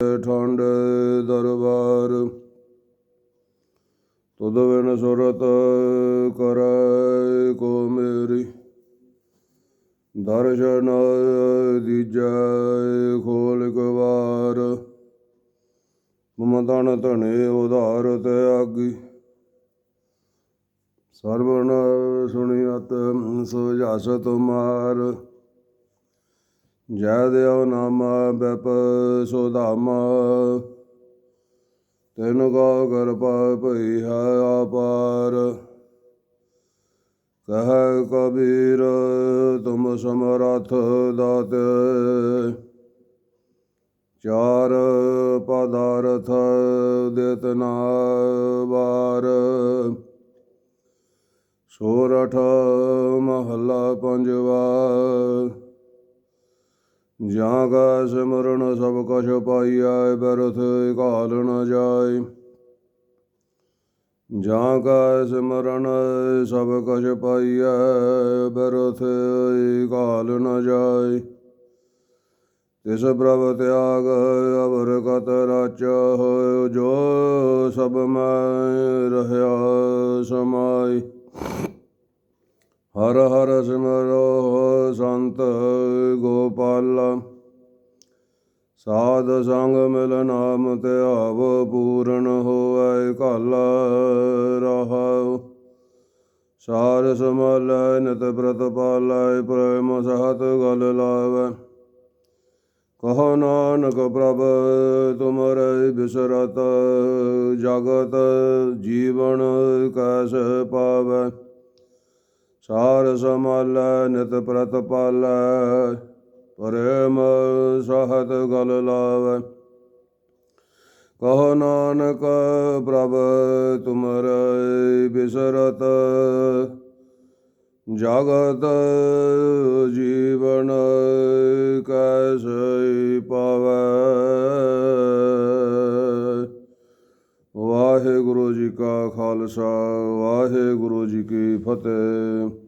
ਠੰਡ ਦਰਬਾਰ। ਤੁਧ ਬਿਨ ਸੁਰਤ ਕਰੈ ਕੋ ਮੇਰੀ। ਦਰਸ਼ਨ ਦੀਜੈ ਖੋਲ ਕਵਾਰ। ਮਮਤਨ ਧਨੇ ਉਧਾਰ ਤੇ ਆਗੀ। ਸਰਵਣ ਸੁਣੀਅਤ ਸੁਜਾਸ ਤੁਮਾਰ ਜੈ ਦੇਵ ਨਾਮ ਬਪ ਸੁਧਾਮਾ ਤੈਨ ਕਾ ਕਿਰਪਾ ਭਈ ਹੈ ਆਪਾਰ ਕਹ ਕਬੀਰ, ਤੁਮ ਸਮਰਥ ਦਾਤ। ਚਾਰ ਪਦਾਰਥ ਦੇਤਨਾ ਵਾਰ। ਸੋਰਠ ਮਹੱਲਾ ਪੰਜਵਾ। ਜਾਂ ਕਾ ਸਿਮਰਨ ਸਭ ਕਛ ਪਾਈਐ, ਬਰਥ ਘਾਲ ਨ ਜਾਏ। ਜਾਂ ਕਾ ਸਿਮਰਨ ਸਭ ਕਛ ਪਾਈਐ, ਬਰਥ ਘਾਲ ਨ ਜਾਏ। ਤਿਸ ਪ੍ਰਭ ਤਿਆਗ, ਅਵਰ ਕਤ ਰਚ ਜੋ ਸਭ ਮੈਂ ਰਹਿਆ ਸਮਾਈ ਹਰ ਹਰ ਸਿਮਰੋ ਸੰਤ ਗੋਪਾਲ। ਸਾਧ ਸੰਗ ਮਿਲ ਨਾਮ ਤੇ ਆਵ ਪੂਰਨ ਹੋਇ ਕਾਲਾ ਰਹਾਉ। ਸਾਰ ਸਮਲੈ ਨਿਤ ਪ੍ਰਤਪਾਲੈ ਪ੍ਰੇਮ ਸਹਤ ਗਲ ਲਾਵੈ। ਕਹੋ ਨਾਨਕ ਪ੍ਰਭ ਤੁਮਰੇ ਬਿਸਰਤ, ਜਗਤ ਜੀਵਨ ਕੈਸੇ ਪਾਵੈ। ਸਾਰ ਸਮਾਲੈ ਨਿਤ ਪ੍ਰਤਪਾਲੈ ਪ੍ਰੇਮ ਸਹਤ ਗਲ ਲਾਵੈ। ਕਹੋ ਨਾਨਕ, ਪ੍ਰਭ ਤੁਮਰੇ ਬਿਸਰਤ, ਜਗਤ ਜੀਵਨ ਕੈਸੇ ਪਾਵੈ। ਵਾਹਿਗੁਰੂ ਜੀ ਕਾ ਖਾਲਸਾ, ਵਾਹਿਗੁਰੂ ਜੀ ਕੀ ਫਤਿਹ।